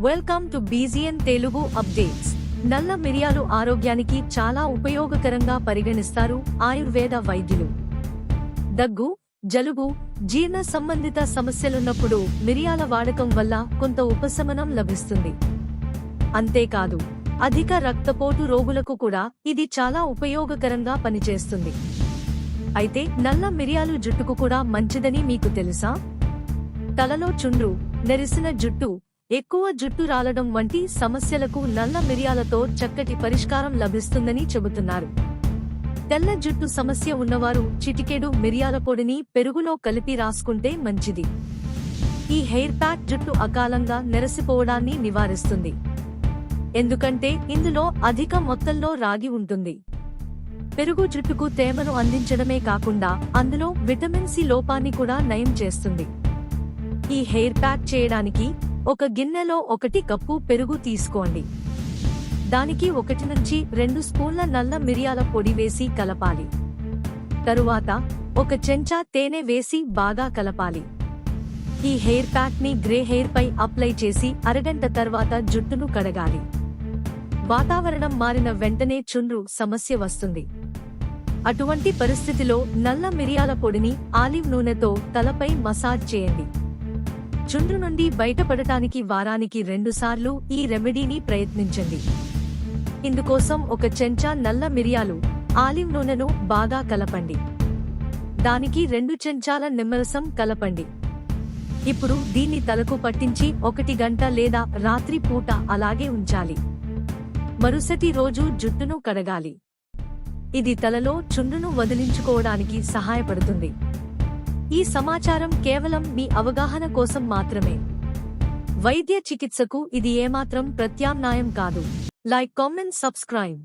Welcome to బీజియన్ Telugu updates నల్ల మిరియాలు ఆరోగ్యానికి చాలా ఉపయోగకరంగా పరిగణిస్తారు ఆయుర్వేద వైద్యులు. దగ్గు జలుబు జీర్ణ సంబంధిత సమస్యలున్నప్పుడు మిరియాల వాడకం వల్ల కొంత ఉపశమనం లభిస్తుంది. అంతేకాదు అధిక రక్తపోటు రోగులకు కూడా ఇది చాలా ఉపయోగకరంగా పనిచేస్తుంది. అయితే నల్ల మిరియాలు జుట్టుకు కూడా మంచిదని మీకు తెలుసా? తలలో చుండ్రు నెరిసిన జుట్టు ఎక్కువ జుట్టు రాలడం వంటి సమస్యలకు నల్ల మిరియాలతో చక్కటి పరిష్కారం లభిస్తుందని చెబుతున్నారు. తెల్ల జుట్టు సమస్య ఉన్నవారు చిటికెడు మిరియాల పొడిని పెరుగులో కలిపి రాసుకుంటే మంచిది. ఈ హెయిర్ ప్యాక్ జుట్టు అకాలంగా నెరసిపోవడాన్ని నివారిస్తుంది. ఎందుకంటే ఇందులో అధిక మొత్తంలో రాగి ఉంటుంది. పెరుగు జుట్టుకు తేమను అందించడమే కాకుండా అందులో విటమిన్ సి లోపాన్ని కూడా నయం చేస్తుంది. ఈ హెయిర్ ప్యాక్ చేయడానికి ఒక గిన్నెలో ఒకటి కప్పు పెరుగు తీసుకోండి. దానికి ఒకటి నుంచి రెండు స్పూన్ల నల్ల మిరియాల పొడి వేసి కలపాలి. తరువాత ఒక చెంచా తేనె వేసి బాగా కలపాలి. ఈ హెయిర్ ప్యాక్ని గ్రే హెయిర్ పై అప్లై చేసి అరగంట తర్వాత జుట్టును కడగాలి. వాతావరణం మారిన వెంటనే చుండ్రు సమస్య వస్తుంది. అటువంటి పరిస్థితిలో నల్ల మిరియాల పొడిని ఆలివ్ నూనెతో తలపై మసాజ్ చేయండి. చుండ్రు నుండి బయటపడటానికి వారానికి రెండుసార్లు ఈ రెమెడీని ప్రయత్నించండి. ఇందుకోసం ఒక చెంచా నల్ల మిరియాలు ఆలివ్ నూనెను బాగా కలపండి. దానికి రెండు చెంచాల నిమ్మరసం కలపండి. ఇప్పుడు దీన్ని తలకు పట్టించి ఒకటి గంట లేదా రాత్రి పూట అలాగే ఉంచాలి. మరుసటి రోజు జుట్టును కడగాలి. ఇది తలలో చుండును వదిలించుకోవడానికి సహాయపడుతుంది. ఈ సమాచారం కేవలం మీ అవగాహన కోసం మాత్రమే. వైద్య చికిత్సకు ఇది ఏమాత్రం ప్రత్యామ్నాయం కాదు. Like comment subscribe.